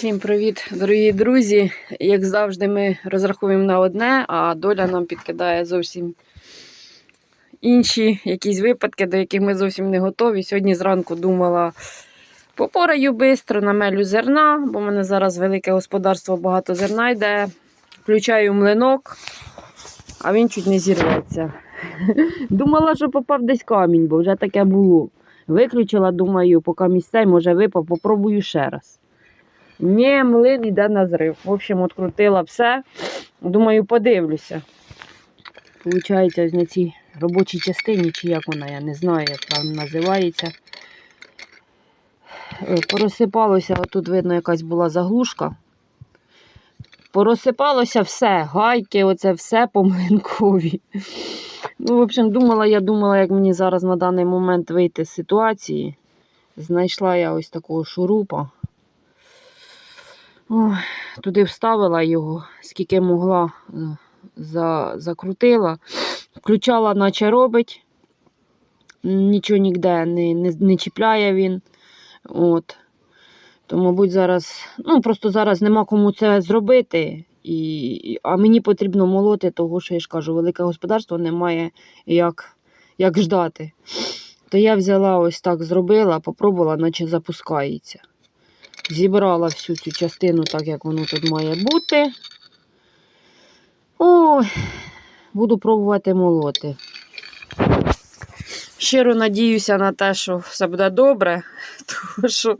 Всім привіт, дорогі друзі. Як завжди, ми розраховуємо на одне, а доля нам підкидає зовсім інші якісь випадки, до яких ми зовсім не готові. Сьогодні зранку думала, попораю швидко, намелю зерна, бо в мене зараз велике господарство, багато зерна йде. Включаю млинок, а він чуть не зірветься. Думала, що попав десь камінь, бо вже таке було. Виключила, думаю, поки місцей, може випав, попробую ще раз. Ні, млин йде на зрив. В общем, открутила все. Думаю, подивлюся. Получається, на цій робочій частині, чи як вона, я не знаю, як правильно називається. Е, Порозсипалося, отут видно, якась була заглушка. Порозсипалося все, гайки, оце все по млинкові. Ну, в общем, думала, я думала, як мені зараз на даний момент вийти з ситуації. Знайшла я ось такого шурупа. Ой, туди вставила його, скільки могла, е, за, закрутила, включала, наче робить. Нічого ніде не, не, не чіпляє він. От. То, мабуть, зараз, ну просто зараз нема кому це зробити. І- а мені потрібно молоти, того, що я ж кажу, велике господарство немає як, як ждати. То я взяла ось так, зробила, попробувала, наче запускається. Зібрала всю цю частину так, як воно тут має бути. Ой, буду пробувати молоти. Щиро надіюся на те, що все буде добре, тому що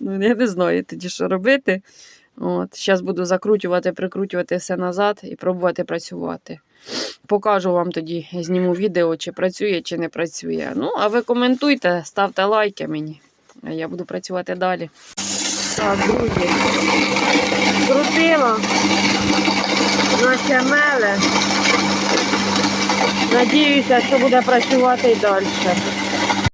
ну, я не знаю тоді, що робити. От, Зараз буду закручувати, прикручувати все назад і пробувати працювати. Покажу вам тоді, зніму відео, чи працює, чи не працює. Ну, а ви коментуйте, ставте лайки мені. Я буду працювати далі. Так, друзі, крутила, наче меле. Надіюся, що буде працювати і далі.